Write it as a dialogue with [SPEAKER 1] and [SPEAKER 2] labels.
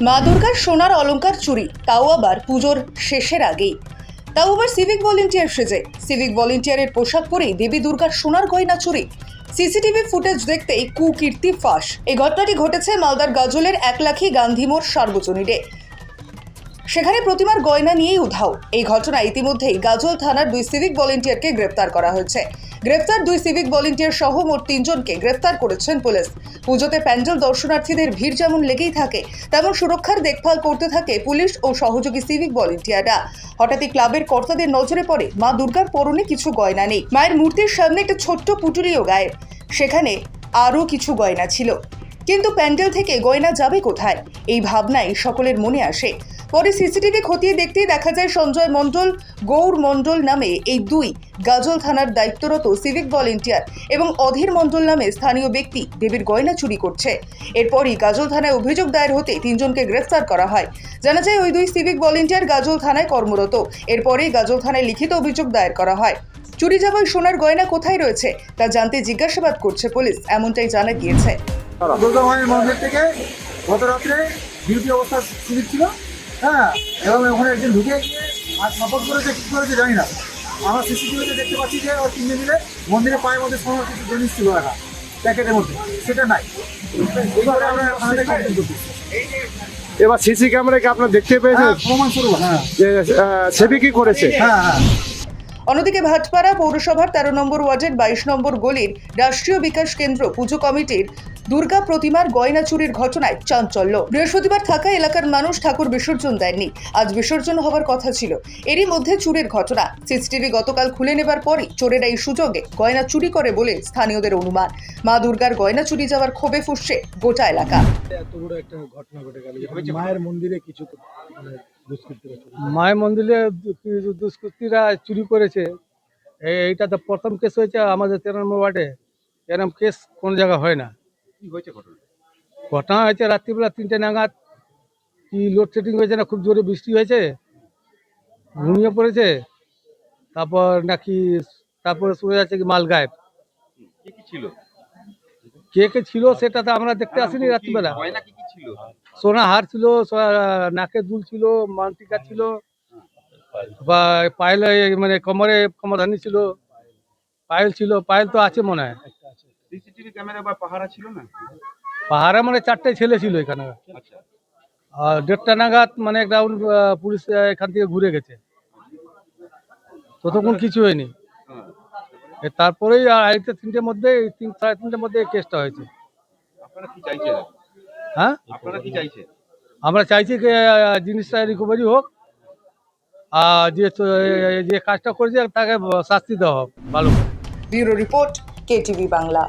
[SPEAKER 1] মা দুর্গার সোনার অলঙ্কার চুরি, তাও আবার পুজোর শেষের আগেই। তাও আবার সিভিক ভলেন্টিয়ার সেজে। সিভিক ভলেন্টিয়ারের পোশাক পরেই দেবী দুর্গার সোনার গয়না চুরি। সিসিটিভি ফুটেজ দেখতেই কুকীর্তি ফাঁস। এই ঘটনাটি ঘটেছে মালদার গাজলের এক লাখি গান্ধী মোড় সার্বজনীনে। সেখানে প্রতিমার গয়না নিয়েই উধাও। এই ঘটনায় ইতিমধ্যেই গাজল থানার দুই সিভিক ভলেন্টিয়ারকে গ্রেপ্তার করা হয়েছে। গ্রেপ্তার দুই সিভিক ভলেন্টিয়ার সহ মোট তিনজনকে গ্রেপ্তার করেছেন পুলিশ। পুজোতে প্যান্ডেল দর্শনার্থীদের ভিড় যেমন লেগেই থাকে, তেমন সুরক্ষার দেখভাল করতে থাকে পুলিশ ও সহযোগী সিভিক ভলেন্টিয়াররা। হঠাৎই ক্লাবের কর্তাদের নজরে পড়ে, মা দুর্গার পরনে কিছু গয়না নেই। মায়ের মূর্তির সামনে একটা ছোট্ট পুটুলিও গায়েব। সেখানে আরও কিছু গয়না ছিল। কিন্তু প্যান্ডেল থেকে গয়না যাবে কোথায়? এই ভাবনাই সকলের মনে আসে। পরে সিসিটিভি খতিয়ে দেখতেই দেখা যায় সঞ্জয় মণ্ডল, গৌর মণ্ডল নামে এই দুই গাজল থানার দায়িত্বরত সিভিক ভলেন্টিয়ার এবং অধীর মণ্ডল নামে স্থানীয় ব্যক্তি দেবীর গয়না চুরি করছে। এরপরই গাজল থানায় অভিযোগ দায়ের হতে তিনজনকে গ্রেফতার করা হয়। জানা যায় ওই দুই সিভিক ভলেন্টিয়ার গাজল থানায় কর্মরত। এরপরেই গাজল থানায় লিখিত অভিযোগ দায়ের করা হয়। চুরি যাওয়া ওই সোনার গয়না কোথায় রয়েছে তা জানতে জিজ্ঞাসাবাদ করছে পুলিশ, এমনটাই জানা গিয়েছে।
[SPEAKER 2] গত রাত্রে ডিউটি অবস্থা ছিল। হ্যাঁ এবং ওখানে একজন ঢুকে গিয়ে আর সাপোর্ট করেছে কী করেছে জানি না। আমরা সিসিটিভিতে দেখতে পাচ্ছি যে ওর তিনটে মিলে মন্দিরের পায়ের মধ্যে সমস্ত কিছু জিনিস ছিল রাখা প্যাকেটের মধ্যে। সেটা নাই। আমরা আমাদের কমপ্লেন করছি।
[SPEAKER 3] এবার সিসি ক্যামেরা কি আপনার দেখতে পেয়েছেন?
[SPEAKER 2] হ্যাঁ, প্রমাণ স্বরূপ হ্যাঁ।
[SPEAKER 3] যে সেবি কি করেছে?
[SPEAKER 2] হ্যাঁ হ্যাঁ।
[SPEAKER 1] অন্যদিকে ভাটপাড়া পৌরসভার তেরো নম্বর ওয়ার্ডের বাইশ নম্বর গলির রাষ্ট্রীয় বিকাশ কেন্দ্র পুজো কমিটির দুর্গা প্রতিমার গয়না চুরির ঘটনায় চাঞ্চল্য। বৃহস্পতিবার থাকা এলাকার মানুষ ঠাকুর বিসর্জন দেননি। আজ বিসর্জন হওয়ার কথা ছিল। এরই মধ্যে চুরির ঘটনা। সিসিটিভি গতকাল খুলে নেবার পরই চোরেরা এই সুযোগে গয়না চুরি করে বলে স্থানীয়দের অনুমান। মা দুর্গার গয়না চুরি যাওয়ার ক্ষোভে ফুসছে গোটা এলাকা।
[SPEAKER 2] একটা ঘটনা ঘটে গেল। মায়ের মন্দিরে কিছু
[SPEAKER 4] মায়ের মন্দিরে দুষ্কৃতীরা চুরি করেছে। এই- এইটা তো প্রথম কেস হয়েছে আমাদের তেরো নম্বর ওয়ার্ডে। এরকম কেস কোন জায়গায় হয় না। ঘটনা? হয়েছে রাত্রিবেলা তিনটে নাগাদ। কি লোডশেডিং হয়েছে না খুব জোরে বৃষ্টি হয়েছে? ঘুমিয়ে পড়েছে। তারপর নাকি তারপরে শুনে যাচ্ছে কি মাল গায়েব ছিল? কে কে ছিল সেটা তো আমরা দেখতে আসিনি রাত্রিবেলা। সোনা হার ছিল নাকে দুল ছিল মানটিকা ছিল বা পায়েল মানে কোমরে কোমরধানি ছিল পায়েল ছিল পায়েল তো আছে মনে হয়।
[SPEAKER 5] সিসিটিভি ক্যামেরা বা পাহারা ছিল না?
[SPEAKER 4] পাহাড়ে মানে চারটে ছেলে ছিল এখানে।
[SPEAKER 5] আচ্ছা।
[SPEAKER 4] আর দেড়টা নাগাদ মানে এক রাউন্ড পুলিশ এখান থেকে ঘুরে গেছে। ততক্ষণ কিছু হয়নি।
[SPEAKER 5] হ্যাঁ।
[SPEAKER 4] তারপরেই আর আড়াইটে তিনটের মধ্যে তিন সাড়ে তিনটের মধ্যে কেসটা হয়েছে।
[SPEAKER 5] আপনারা
[SPEAKER 4] হ্যাঁ?
[SPEAKER 5] আপনারা কি চাইছেন?
[SPEAKER 4] আমরা চাইছি যে জিনিসটা রিকভারি হোক। আর যে যে কাজটা করেছে তাকে শাস্তি দেওয়া হোক ভালো
[SPEAKER 1] ব্যুরো রিপোর্ট কেটিভি বাংলা।